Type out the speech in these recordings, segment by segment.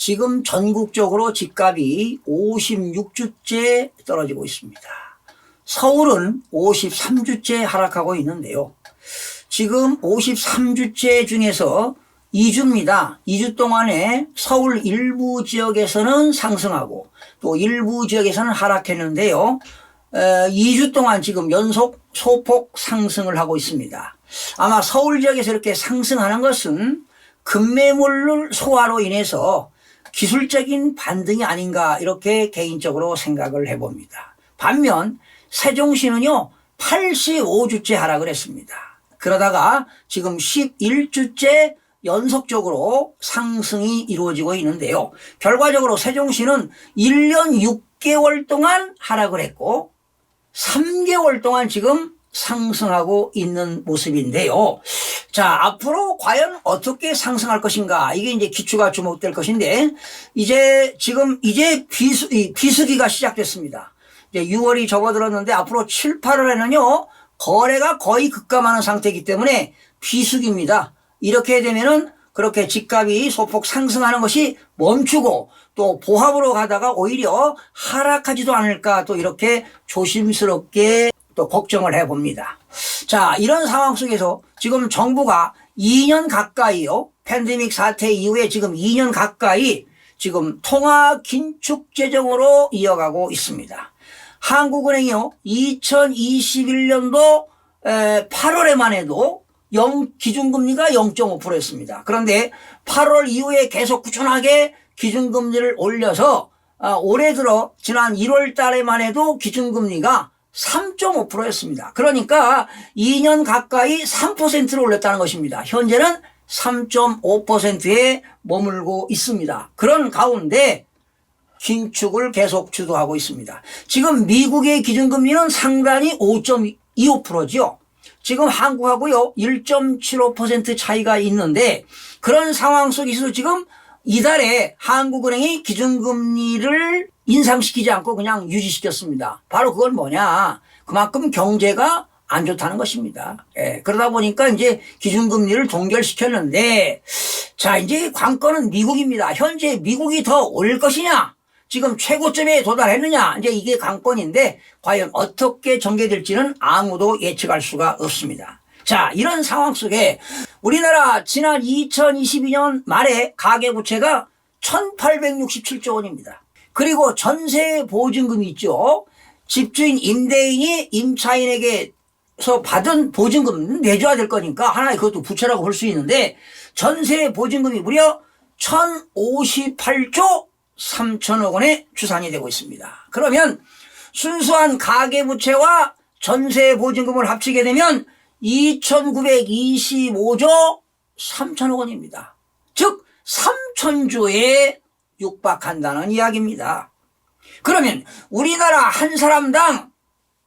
지금 전국적으로 집값이 56주째 떨어지고 있습니다. 서울은 53주째 하락하고 있는데요. 지금 53주째 중에서 2주입니다. 2주 동안에 서울 일부 지역에서는 상승하고 또 일부 지역에서는 하락했는데요. 에, 2주 동안 지금 연속 소폭 상승을 하고 있습니다. 아마 서울 지역에서 이렇게 상승하는 것은 급매물 소화로 인해서 기술적인 반등이 아닌가 이렇게 개인적으로 생각을 해봅니다. 반면 세종시는요 85주째 하락을 했습니다. 그러다가 지금 11주째 연속적으로 상승이 이루어지고 있는데요. 결과적으로 세종시는 1년 6개월 동안 하락을 했고 3개월 동안 지금 상승하고 있는 모습인데요. 자, 앞으로 과연 어떻게 상승할 것인가? 이게 이제 기초가 주목될 것인데, 이제 지금 이제 비수, 이 비수기가 시작됐습니다. 이제 6월이 접어들었는데 앞으로 7, 8월에는요, 거래가 거의 급감하는 상태이기 때문에 비수기입니다. 이렇게 되면은 그렇게 집값이 소폭 상승하는 것이 멈추고 또 보합으로 가다가 오히려 하락하지도 않을까 또 이렇게 조심스럽게 또 걱정을 해봅니다. 자, 이런 상황 속에서 지금 정부가 2년 가까이요. 팬데믹 사태 이후에 지금 2년 가까이 지금 통화 긴축 재정으로 이어가고 있습니다. 한국은행이요. 2021년도 8월에만 해도 0 기준금리가 0.5%였습니다. 그런데 8월 이후에 계속 꾸준하게 기준금리를 올려서 아, 올해 들어 지난 1월 달에만 해도 기준금리가 3.5%였습니다. 그러니까 2년 가까이 3%를 올렸다는 것입니다. 현재는 3.5%에 머물고 있습니다. 그런 가운데 긴축을 계속 주도하고 있습니다. 지금 미국의 기준금리는 상단이 5.25%죠. 지금 한국하고요 1.75% 차이가 있는데 그런 상황 속에서 지금 이달에 한국은행이 기준금리를 인상시키지 않고 그냥 유지시켰습니다. 바로 그건 뭐냐? 그만큼 경제가 안 좋다는 것입니다. 예, 그러다 보니까 이제 기준금리를 동결시켰는데 자 이제 관건은 미국입니다. 현재 미국이 더올 것이냐? 지금 최고점에 도달했느냐? 이제 이게 관건인데 과연 어떻게 전개될지는 아무도 예측할 수가 없습니다. 자, 이런 상황 속에 우리나라 지난 2022년 말에 가계부채가 1867조 원입니다. 그리고 전세 보증금이 있죠. 집주인 임대인이 임차인에게 서 받은 보증금 내줘야 될 거니까 하나의 그것도 부채라고 볼 수 있는데 전세 보증금이 무려 1058조 3천억 원의 추산이 되고 있습니다. 그러면 순수한 가계부채와 전세 보증금을 합치게 되면 2,925조 3천억 원입니다. 즉 3천조에 육박한다는 이야기입니다. 그러면 우리나라 한 사람당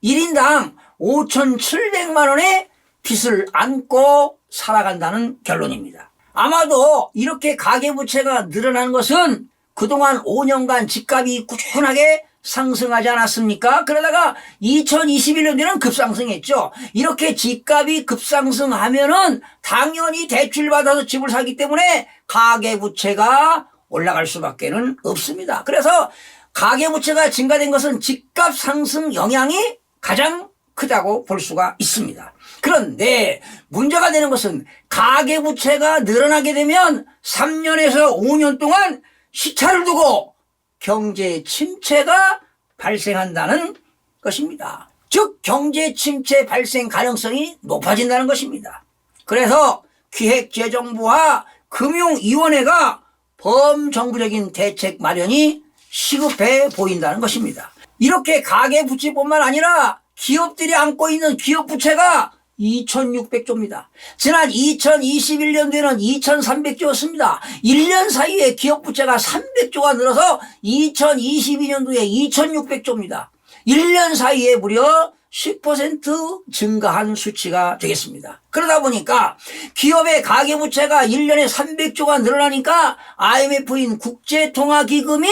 1인당 5,700만 원의 빚을 안고 살아간다는 결론입니다. 아마도 이렇게 가계부채가 늘어난 것은 그동안 5년간 집값이 꾸준하게 상승하지 않았습니까? 그러다가 2021년에는 급상승했죠. 이렇게 집값이 급상승하면은 당연히 대출 받아서 집을 사기 때문에 가계부채가 올라갈 수밖에는 없습니다. 그래서 가계부채가 증가된 것은 집값 상승 영향이 가장 크다고 볼 수가 있습니다. 그런데 문제가 되는 것은 가계부채가 늘어나게 되면 3년에서 5년 동안 시차를 두고 경제 침체가 발생한다는 것입니다. 즉 경제 침체 발생 가능성이 높아진다는 것입니다. 그래서 기획재정부와 금융위원회가 범정부적인 대책 마련이 시급해 보인다는 것입니다. 이렇게 가계 부채뿐만 아니라 기업들이 안고 있는 기업 부채가 2,600조입니다. 지난 2021년도에는 2,300조였습니다. 1년 사이에 기업 부채가 300조가 늘어서 2022년도에 2,600조입니다. 1년 사이에 무려 10% 증가한 수치가 되겠습니다. 그러다 보니까 기업의 가계부채가 1년에 300조가 늘어나니까 IMF인 국제통화기금이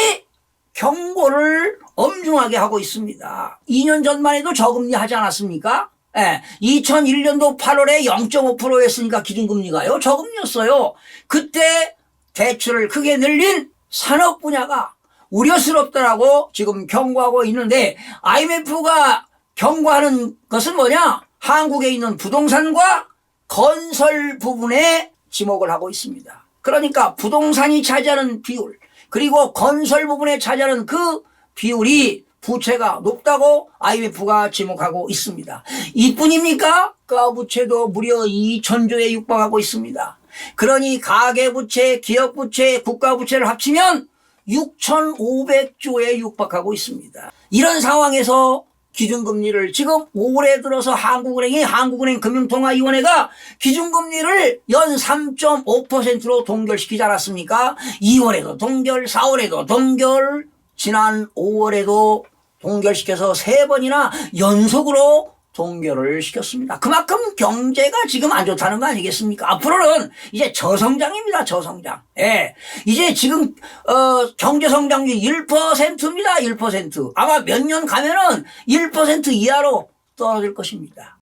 경고를 엄중하게 하고 있습니다. 2년 전만 해도 저금리 하지 않았습니까? 예, 2001년도 8월에 0.5%였으니까 기준금리가요. 저금리였어요. 그때 대출을 크게 늘린 산업 분야가 우려스럽다라고 지금 경고하고 있는데 IMF가 경고하는 것은 뭐냐? 한국에 있는 부동산과 건설 부분에 지목을 하고 있습니다. 그러니까 부동산이 차지하는 비율 그리고 건설 부분에 차지하는 그 비율이 부채가 높다고 IMF가 지목하고 있습니다. 이뿐입니까? 가부채도 무려 2천조에 육박하고 있습니다. 그러니 가계부채, 기업부채, 국가부채를 합치면 6,500조에 육박하고 있습니다. 이런 상황에서 기준금리를 지금 올해 들어서 한국은행이 한국은행 금융통화위원회가 기준금리를 연 3.5%로 동결시키지 않았습니까? 2월에도 동결, 4월에도 동결, 지난 5월에도 동결시켜서 세 번이나 연속으로 동결을 시켰습니다. 그만큼 경제가 지금 안 좋다는 거 아니겠습니까? 앞으로는 이제 저성장입니다. 저성장. 예. 이제 지금 어 경제 성장률 1%입니다. 1%. 아마 몇 년 가면은 1% 이하로 떨어질 것입니다.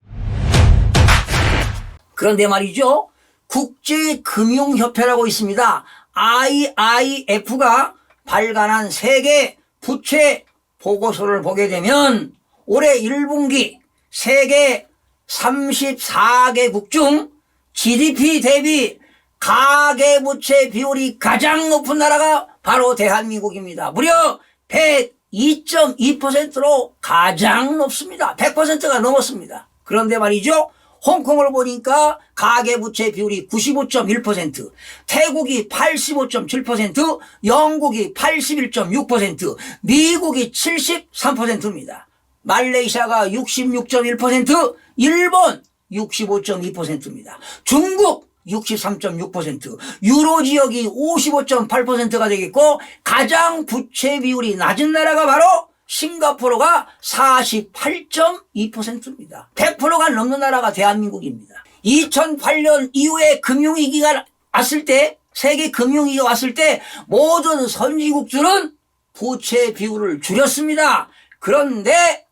그런데 말이죠. 국제금융협회라고 있습니다. IIF가 발간한 세계 부채 보고서를 보게 되면 올해 1분기 세계 34개국 중 GDP 대비 가계부채 비율이 가장 높은 나라가 바로 대한민국입니다. 무려 102.2%로 가장 높습니다. 100%가 넘었습니다. 그런데 말이죠. 홍콩을 보니까 가계부채 비율이 95.1%, 태국이 85.7%, 영국이 81.6%, 미국이 73%입니다. 말레이시아가 66.1%, 일본 65.2%입니다. 중국 63.6%, 유로 지역이 55.8%가 되겠고 가장 부채 비율이 낮은 나라가 바로 싱가포르가 48.2%입니다. 100%가 넘는 나라가 대한민국입니다. 2008년 이후에 금융위기가 왔을 때, 세계 금융위기가 왔을 때 모든 선진국들은 부채 비율을 줄였습니다. 그런데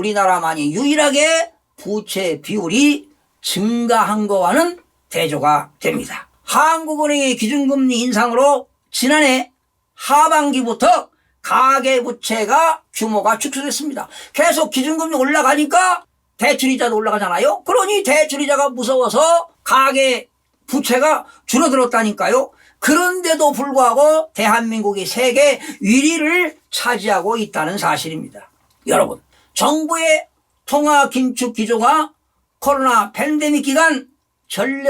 우리나라만이 유일하게 부채 비율이 증가한 거와는 대조가 됩니다. 한국은행의 기준금리 인상으로 지난해 하반기부터 가계부채가 규모가 축소됐습니다. 계속 기준금리 올라가니까 대출이자도 올라가잖아요. 그러니 대출이자가 무서워서 가계 부채가 줄어들었다니까요. 그런데도 불구하고 대한민국이 세계 1위를 차지하고 있다는 사실입니다. 여러분, 정부의 통화 긴축 기조가 코로나 팬데믹 기간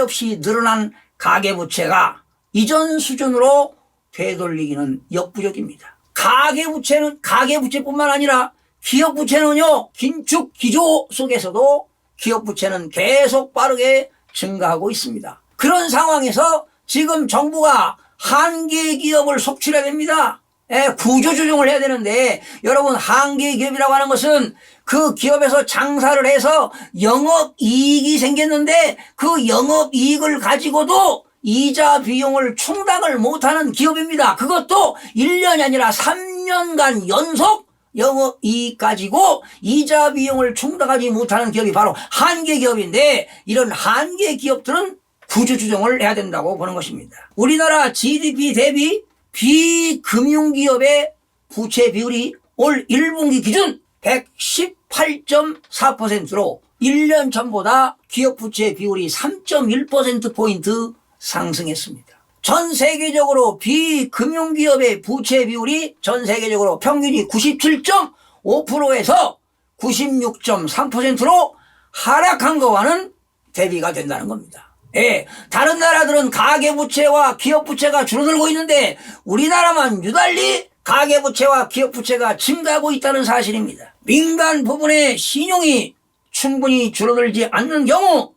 없이 늘어난 가계부채가 이전 수준으로 되돌리기는 역부족입니다. 가계부채는 가계부채뿐만 아니라 기업부채는요 긴축 기조 속에서도 기업부채는 계속 빠르게 증가하고 있습니다. 그런 상황에서 지금 정부가 한계 기업을 속출해야 됩니다. 예, 구조조정을 해야 되는데 여러분 한계 기업이라고 하는 것은 그 기업에서 장사를 해서 영업 이익이 생겼는데 그 영업 이익을 가지고도 이자 비용을 충당을 못하는 기업입니다. 그것도 1년이 아니라 3년간 연속 영업 이익 가지고 이자 비용을 충당하지 못하는 기업이 바로 한계 기업인데 이런 한계 기업들은 구조조정을 해야 된다고 보는 것입니다. 우리나라 GDP 대비 비금융기업의 부채 비율이 올 1분기 기준 118.4%로 1년 전보다 기업 부채 비율이 3.1%포인트 상승했습니다. 전 세계적으로 비금융기업의 부채 비율이 전 세계적으로 평균이 97.5%에서 96.3%로 하락한 것과는 대비가 된다는 겁니다. 예, 다른 나라들은 가계부채와 기업부채가 줄어들고 있는데 우리나라만 유달리 가계부채와 기업부채가 증가하고 있다는 사실입니다. 민간 부분의 신용이 충분히 줄어들지 않는 경우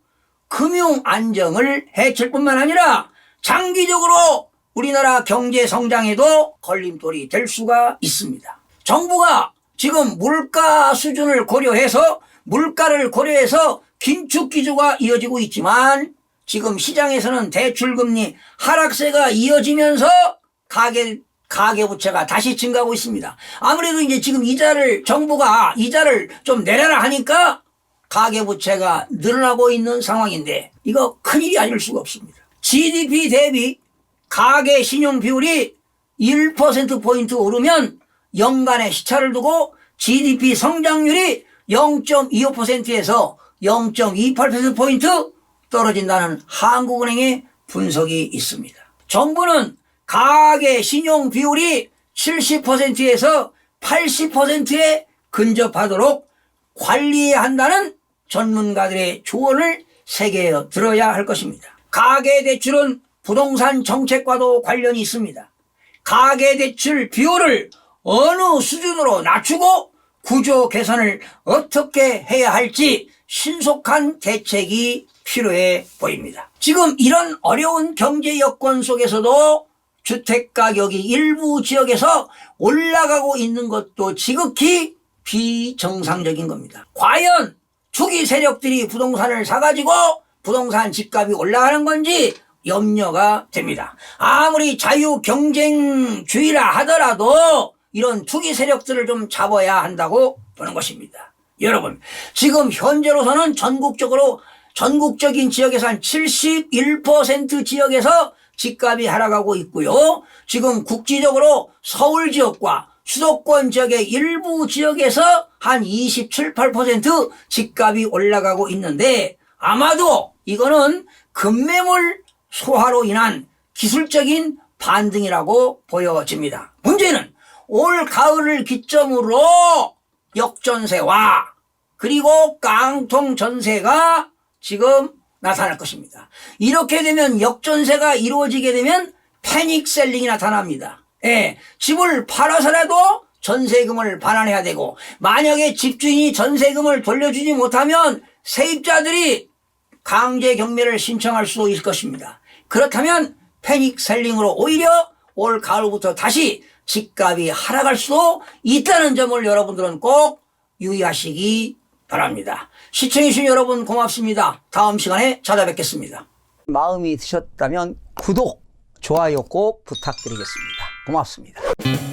금융 안정을 해칠 뿐만 아니라 장기적으로 우리나라 경제 성장에도 걸림돌이 될 수가 있습니다. 정부가 지금 물가 수준을 고려해서 물가를 고려해서 긴축 기조가 이어지고 있지만 지금 시장에서는 대출금리 하락세가 이어지면서 가계 가계부채가 다시 증가하고 있습니다. 아무래도 이제 지금 이자를 정부가 이자를 좀 내려라 하니까 가계부채가 늘어나고 있는 상황인데 이거 큰일이 아닐 수가 없습니다. GDP 대비 가계 신용 비율이 1%포인트 오르면 연간의 시차를 두고 GDP 성장률이 0.25%에서 0.28%포인트 떨어진다는 한국은행의 분석이 있습니다. 정부는 가계 신용 비율이 70%에서 80%에 근접하도록 관리해야 한다는 전문가들의 조언을 새겨 들어야 할 것입니다. 가계대출은 부동산 정책과도 관련이 있습니다. 가계대출 비율을 어느 수준으로 낮추고 구조 개선을 어떻게 해야 할지 신속한 대책이 필요해 보입니다. 지금 이런 어려운 경제 여건 속에서도 주택 가격이 일부 지역에서 올라가고 있는 것도 지극히 비정상적인 겁니다. 과연 투기 세력들이 부동산을 사가지고 부동산 집값이 올라가는 건지 염려가 됩니다. 아무리 자유 경쟁주의라 하더라도 이런 투기 세력들을 좀 잡아야 한다고 보는 것입니다. 여러분, 지금 현재로서는 전국적으로 전국적인 지역에서 한 71% 지역에서 집값이 하락하고 있고요. 지금 국지적으로 서울 지역과 수도권 지역의 일부 지역에서 한 27, 8% 집값이 올라가고 있는데 아마도 이거는 급매물 소화로 인한 기술적인 반등이라고 보여집니다. 문제는 올 가을을 기점으로 역전세와 그리고 깡통 전세가 지금 나타날 것입니다. 이렇게 되면 역전세가 이루어지게 되면 패닉 셀링이 나타납니다. 예, 집을 팔아서라도 전세금을 반환해야 되고 만약에 집주인이 전세금을 돌려주지 못하면 세입자들이 강제 경매를 신청할 수도 있을 것입니다. 그렇다면 패닉 셀링으로 오히려 올 가을부터 다시 집값이 하락할 수도 있다는 점을 여러분들은 꼭 유의하시기 바랍니다. 시청해주신 여러분 고맙습니다. 다음 시간에 찾아뵙겠습니다. 마음이 드셨다면 구독, 좋아요 꼭 부탁드리겠습니다. 고맙습니다.